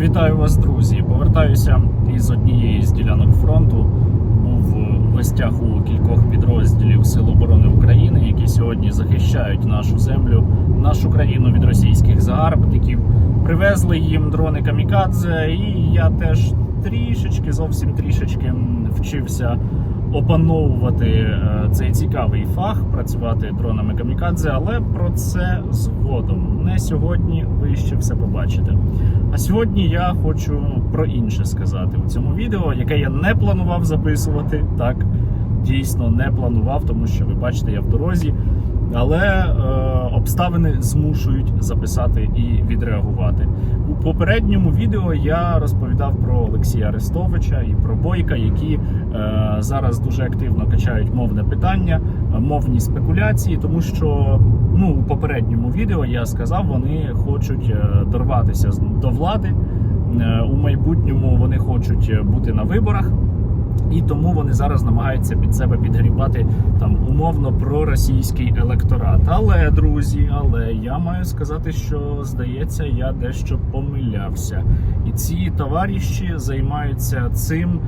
Вітаю вас, друзі! Повертаюся із однієї з ділянок фронту. Був в гостях у кількох підрозділів Сил оборони України, які сьогодні захищають нашу землю, нашу країну від російських загарбників. Привезли їм дрони камікадзе, і я теж трішечки, зовсім трішечки вчився опановувати е, цей цікавий фах, працювати дронами камікадзе, але про це згодом. Не сьогодні ви ще все побачите. А сьогодні я хочу про інше сказати у цьому відео, яке я не планував записувати. Так, дійсно не планував, тому що ви бачите, я в дорозі. Але е, обставини змушують записати і відреагувати. У попередньому відео я розповідав про Олексія Арестовича і про Бойка, які е, зараз дуже активно качають мовне питання, мовні спекуляції, тому що ну у попередньому відео я сказав, вони хочуть е, дорватися до влади. Е, У майбутньому вони хочуть бути на виборах. І тому вони зараз намагаються під себе підгрібати там умовно проросійський електорат. Але друзі, але я маю сказати, що здається, я дещо помилявся. І ці товариші займаються цим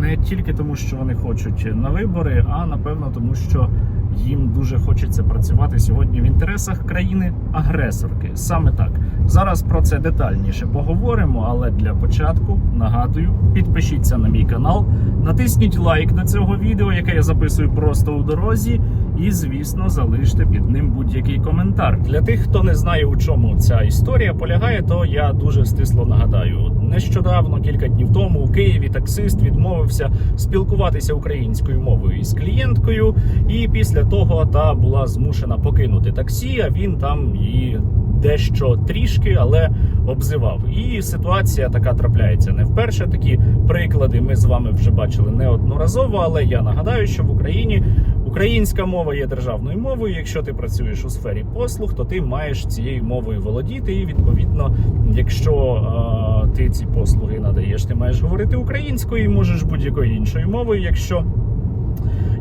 не тільки тому, що вони хочуть на вибори, а напевно тому, що їм дуже хочеться працювати сьогодні в інтересах країни-агресорки. Саме так. Зараз про це детальніше поговоримо, але для початку нагадую, підпишіться на мій канал, натисніть лайк до цього відео, яке я записую просто у дорозі, і, звісно, залиште під ним будь-який коментар. Для тих, хто не знає, у чому ця історія полягає, то я дуже стисло нагадаю. Нещодавно, кілька днів тому, у Києві таксист відмовився спілкуватися українською мовою із клієнткою, і після того та була змушена покинути таксі. А він там її дещо трішки, але обзивав. І ситуація така трапляється не вперше. Такі приклади ми з вами вже бачили неодноразово. Але я нагадаю, що в Україні українська мова є державною мовою. Якщо ти працюєш у сфері послуг, то ти маєш цією мовою володіти. І відповідно, якщо е, ти ці послуги надаєш, ти маєш говорити українською і можеш будь-якою іншою мовою, якщо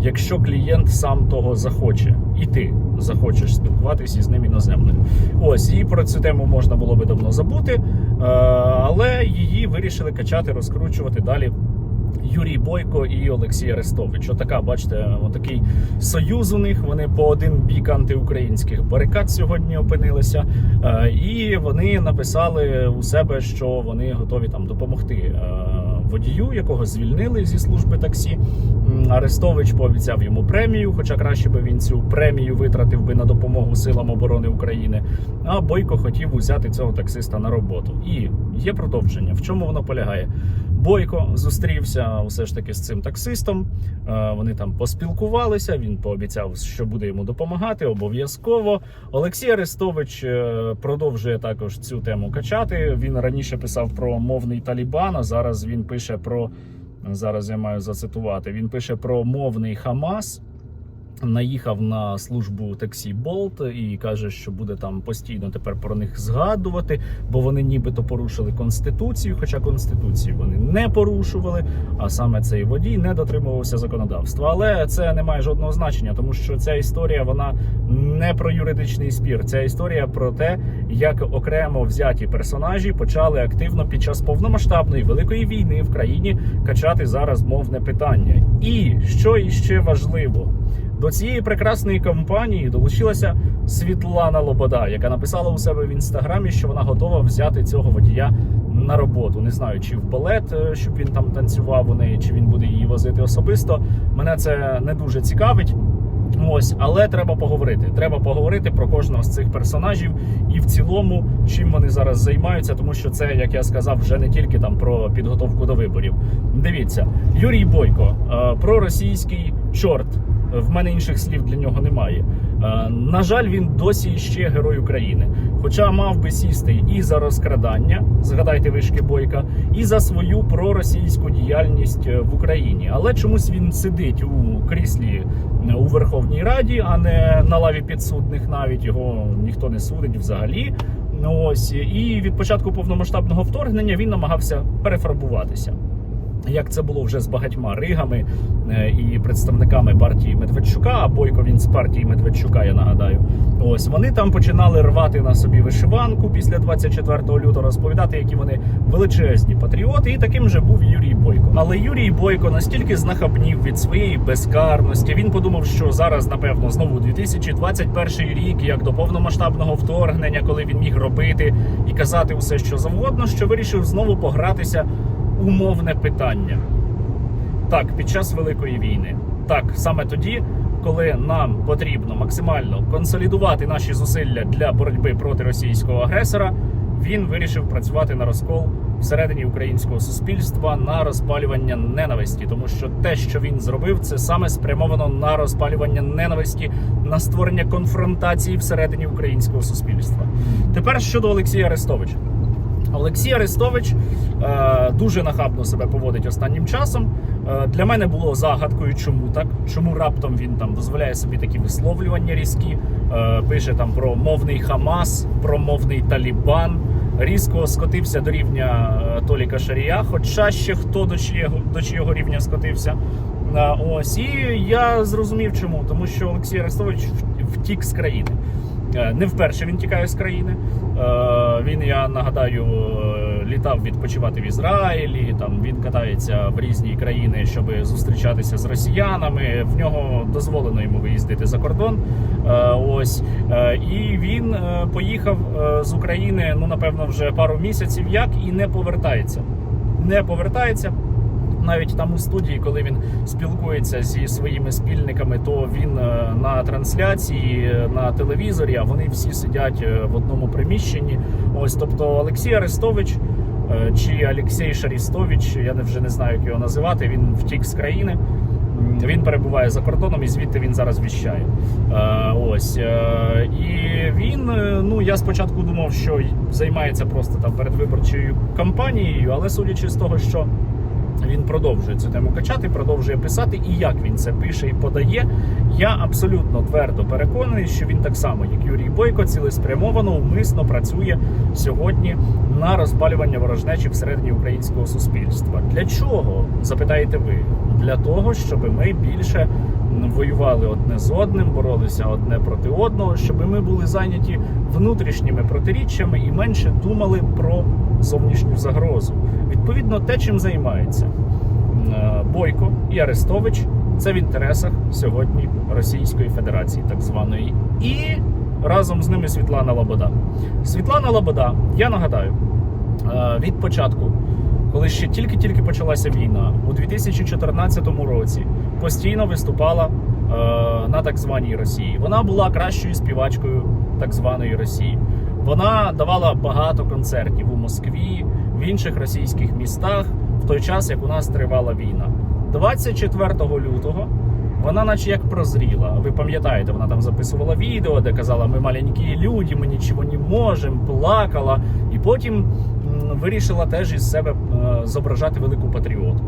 якщо клієнт сам того захоче, і ти захочеш спілкуватися із ним іноземною. Ось і про цю тему можна було би давно забути, е, але її вирішили качати, розкручувати далі. Юрій Бойко і Олексій Арестович. Отака, бачите, отакий союз у них. Вони по один бік антиукраїнських барикад сьогодні опинилися. Е, І вони написали у себе, що вони готові там допомогти е, водію, якого звільнили зі служби таксі. Арестович пообіцяв йому премію, хоча краще би він цю премію витратив би на допомогу силам оборони України. А Бойко хотів узяти цього таксиста на роботу. І є продовження. В чому воно полягає? Бойко зустрівся все ж таки з цим таксистом. Е, Вони там поспілкувалися. Він пообіцяв, що буде йому допомагати обов'язково. Олексій Арестович е, продовжує також цю тему качати. Він раніше писав про мовний Талібан, а зараз він пише про зараз. Я маю зацитувати. Він пише про мовний Хамас. Наїхав на службу таксі Болт і каже, що буде там постійно тепер про них згадувати, бо вони нібито порушили конституцію. Хоча конституцію вони не порушували, а саме цей водій не дотримувався законодавства. Але це не має жодного значення, тому що ця історія вона не про юридичний спір. Ця історія про те, як окремо взяті персонажі почали активно під час повномасштабної великої війни в країні качати зараз мовне питання. І що іще важливо. До цієї прекрасної кампанії долучилася Світлана Лобода, яка написала у себе в інстаграмі, що вона готова взяти цього водія на роботу. Не знаю, чи в балет, е, щоб він там танцював у неї, чи він буде її возити особисто. Мене це не дуже цікавить. Ось, але треба поговорити. Треба поговорити про кожного з цих персонажів і в цілому, чим вони зараз займаються, тому що це, як я сказав, вже не тільки там про підготовку до виборів. Дивіться, Юрій Бойко, е, проросійський чорт. В мене інших слів для нього немає. Е, На жаль, він досі ще герой України. Хоча мав би сісти і за розкрадання, згадайте вишки Бойка, і за свою проросійську діяльність е, в Україні. Але чомусь він сидить у кріслі е, у Верховній Раді, а не на лаві підсудних. Навіть його ніхто не судить взагалі. Ну ось і від початку повномасштабного вторгнення він намагався перефарбуватися. Як це було вже з багатьма ригами е, і представниками партії Медведчука, а Бойко він з партії Медведчука, я нагадаю. Ось вони там починали рвати на собі вишиванку після 24 лютого, розповідати, які вони величезні патріоти. І таким же був Юрій Бойко. Але Юрій Бойко настільки знахабнів від своєї безкарності. Він подумав, що зараз, напевно, знову 2021 рік, як до повномасштабного вторгнення, коли він міг робити і казати усе, що завгодно, що вирішив знову погратися умовне питання. Так, під час Великої війни. Так, саме тоді, коли нам потрібно максимально консолідувати наші зусилля для боротьби проти російського агресора, він вирішив працювати на розкол всередині українського суспільства на розпалювання ненависті, тому що те, що він зробив, це саме спрямовано на розпалювання ненависті, на створення конфронтації всередині українського суспільства. Тепер щодо Олексія Арестовича. Олексій Арестович е, дуже нахабно себе поводить останнім часом. Е, для мене було загадкою, чому так, чому раптом він там дозволяє собі такі висловлювання різкі, е, пише там про мовний Хамас, про мовний Талібан. Різко скотився до рівня Толіка Шарія, хоча ще хто до чиєго, до чиєго рівня скотився. Ось і я зрозумів, чому, тому що Олексій Арестович втік з країни. Е, Не вперше він тікає з країни. Е, Він, я нагадаю, е, літав відпочивати в Ізраїлі. Там він катається в різні країни, щоб зустрічатися з росіянами. В нього дозволено йому виїздити за кордон. Ось і він поїхав з України. Ну напевно, вже пару місяців як і не повертається. Не повертається навіть там у студії, коли він спілкується зі своїми спільниками, то він е, на трансляції е, на телевізорі, а вони всі сидять е, в одному приміщенні. Ось, тобто Олексій Арестович чи Олексій Шарістович, я не- вже не знаю, як його називати. Він втік з країни. Він перебуває за кордоном і звідти він зараз віщає. Ось і він. Ну я спочатку думав, що займається просто там передвиборчою кампанією, але судячи з того, що він продовжує цю тему качати, продовжує писати. І як він це пише і подає, я абсолютно твердо переконаний, що він так само, як Юрій Бойко, цілеспрямовано умисно працює сьогодні на розпалювання ворожнечі всередині українського суспільства. Для чого запитаєте ви? Для того, щоб ми більше воювали одне з одним, боролися одне проти одного, щоб ми були зайняті внутрішніми протиріччями і менше думали про зовнішню загрозу. Відповідно, те, чим займається е, Бойко і Арестович, це в інтересах сьогодні Російської Федерації, так званої, і разом з ними Світлана Лобода. Світлана Лобода, я нагадаю, е, від початку, коли ще тільки-тільки почалася війна, у 2014 році постійно виступала е, на так званій Росії. Вона була кращою співачкою так званої Росії. Вона давала багато концертів у Москві, в інших російських містах в той час, як у нас тривала війна. 24 лютого вона, наче як прозріла. Ви пам'ятаєте, вона там записувала відео, де казала: Ми маленькі люди, ми нічого не можемо, плакала. І потім м, вирішила теж із себе е, зображати велику патріотку.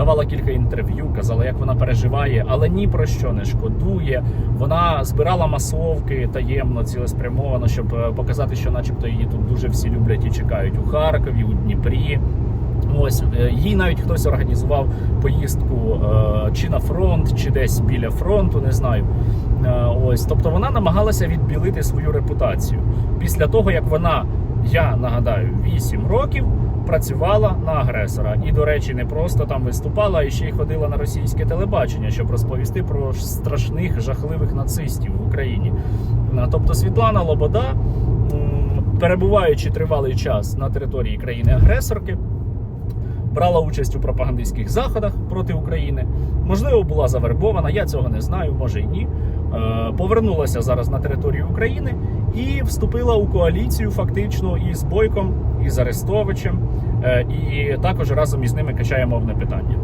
Давала кілька інтерв'ю, казала, як вона переживає, але ні про що не шкодує. Вона збирала масовки таємно, цілеспрямовано, щоб е, показати, що, начебто, її тут дуже всі люблять і чекають у Харкові, у Дніпрі. Ось е, їй навіть хтось організував поїздку е, чи на фронт, чи десь біля фронту, не знаю. Ось, тобто вона намагалася відбілити свою репутацію після того, як вона, я нагадаю, 8 років працювала на агресора. І, до речі, не просто там виступала, а ще й ходила на російське телебачення, щоб розповісти про страшних жахливих нацистів в Україні. Тобто Світлана Лобода, перебуваючи тривалий час на території країни-агресорки, брала участь у пропагандистських заходах проти України. Можливо, була завербована, я цього не знаю, може й ні. Е, Повернулася зараз на територію України і вступила у коаліцію фактично із Бойком, і з Арестовичем, е, і також разом із ними качає мовне питання.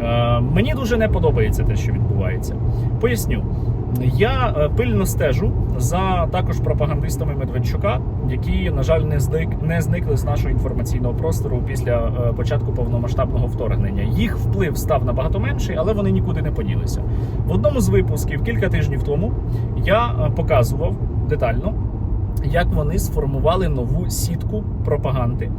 Е, Мені дуже не подобається те, що відбувається. Поясню. Я е, пильно стежу за також пропагандистами Медведчука, які, на жаль, не зник не зникли з нашого інформаційного простору після початку повномасштабного вторгнення. Їх вплив став набагато менший, але вони нікуди не поділися. В одному з випусків кілька тижнів тому я показував детально, як вони сформували нову сітку пропаганди.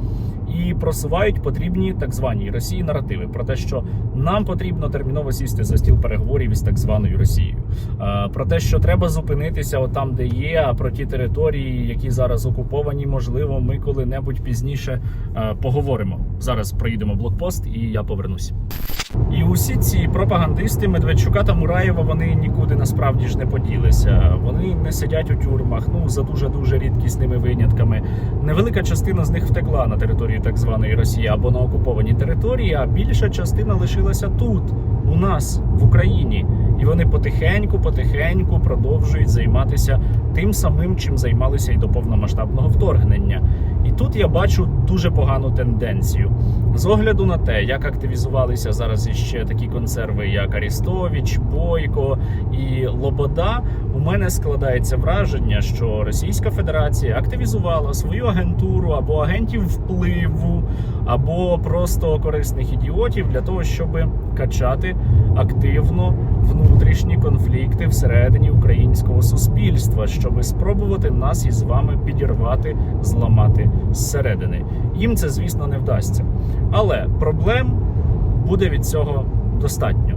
і просувають потрібні так звані Росії наративи про те, що нам потрібно терміново сісти за стіл переговорів із так званою Росією. Е, Про те, що треба зупинитися отам, де є, а про ті території, які зараз окуповані, можливо, ми коли-небудь пізніше е, поговоримо. Зараз проїдемо блокпост, і я повернусь. І усі ці пропагандисти Медведчука та Мураєва вони нікуди насправді ж не поділися. Вони не сидять у тюрмах, ну за дуже дуже рідкісними винятками. Невелика частина з них втекла на території так званої Росії або на окупованій території, а більша частина лишилася тут, у нас в Україні. І вони потихеньку, потихеньку продовжують займатися тим самим, чим займалися і до повномасштабного вторгнення. І тут я бачу дуже погану тенденцію. З огляду на те, як активізувалися зараз іще такі консерви, як Арістович, Бойко і Лобода, у мене складається враження, що Російська Федерація активізувала свою агентуру або агентів впливу, або просто корисних ідіотів для того, щоб качати активно внутрішні конфлікти всередині українського суспільства, щоб спробувати нас із вами підірвати, зламати зсередини. Їм це, звісно, не вдасться. Але проблем буде від цього достатньо.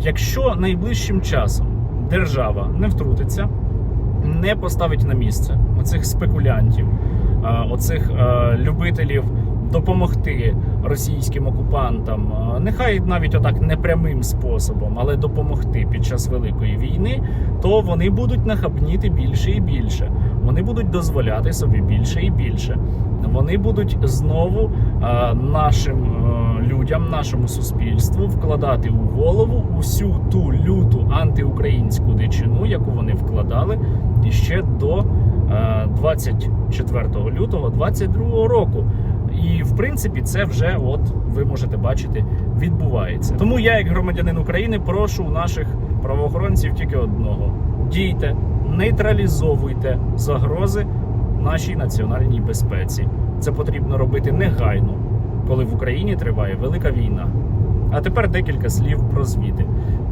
Якщо найближчим часом держава не втрутиться, не поставить на місце оцих спекулянтів, оцих любителів допомогти російським окупантам, нехай навіть отак непрямим способом, але допомогти під час великої війни, то вони будуть нахабніти більше і більше. Вони будуть дозволяти собі більше і більше. Вони будуть знову а, нашим е, людям, нашому суспільству вкладати у голову усю ту люту антиукраїнську дичину, яку вони вкладали іще до е, 24 лютого 22 року. І в принципі це вже, от ви можете бачити, відбувається. Тому я, як громадянин України, прошу наших правоохоронців тільки одного: дійте, нейтралізовуйте загрози нашій національній безпеці. Це потрібно робити негайно, коли в Україні триває велика війна. А тепер декілька слів про звіти.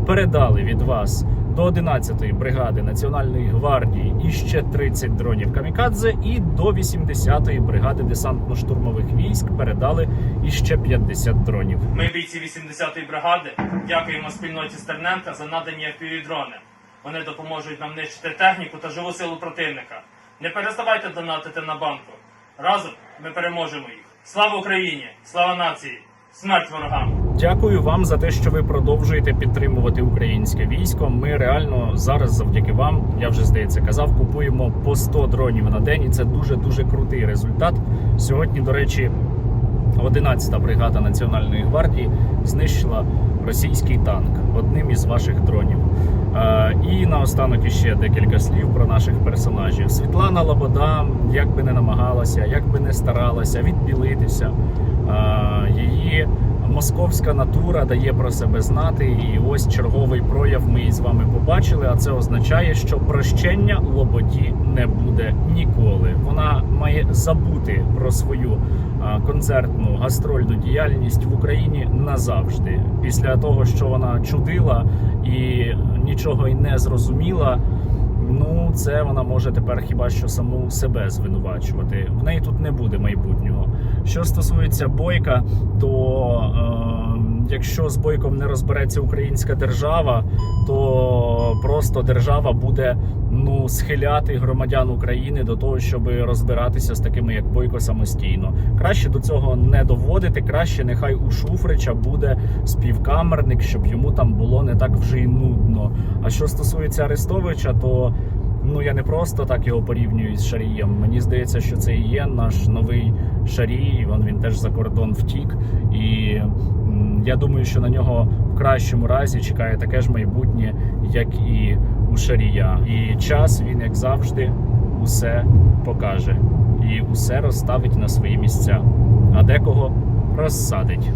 Передали від вас до 11-ї бригади Національної гвардії іще 30 дронів камікадзе, і до 80-ї бригади десантно-штурмових військ передали іще 50 дронів. Ми, бійці 80-ї бригади, дякуємо спільноті Стерненка за надані FPV-дрони. Вони допоможуть нам нищити техніку та живу силу противника. Не переставайте донатити на банку. Разом ми переможемо їх. Слава Україні! Слава нації! Смерть ворогам! Дякую вам за те, що ви продовжуєте підтримувати українське військо. Ми реально зараз, завдяки вам, я вже здається казав, купуємо по 100 дронів на день, і це дуже дуже крутий результат. Сьогодні, до речі, 11-та бригада Національної гвардії знищила російський танк одним із ваших дронів. Е, І наостанок іще декілька слів про наших персонажів. Світлана Лобода, як би не намагалася, як би не старалася відбілитися, е, її московська натура дає про себе знати. І ось черговий прояв ми із вами побачили. А це означає, що прощення Лободі не буде ніколи. Вона має забути про свою концертну гастрольну діяльність в Україні назавжди. Після того, що вона чудила і нічого й не зрозуміла. Ну, це вона може тепер хіба що саму себе звинувачувати. В неї тут не буде майбутнього. Що стосується бойка, то е, якщо з бойком не розбереться українська держава, то просто держава буде ну схиляти громадян України до того, щоб розбиратися з такими, як бойко, самостійно. Краще до цього не доводити. Краще нехай у Шуфрича буде співкамерник, щоб йому там було не так вже й нудно. А що стосується Арестовича, то ну я не просто так його порівнюю з Шарієм. Мені здається, що це і є наш новий Шарій. Він, він теж за кордон втік. І я думаю, що на нього в кращому разі чекає таке ж майбутнє, як і у Шарія. І час він, як завжди, усе покаже і усе розставить на свої місця, а декого розсадить.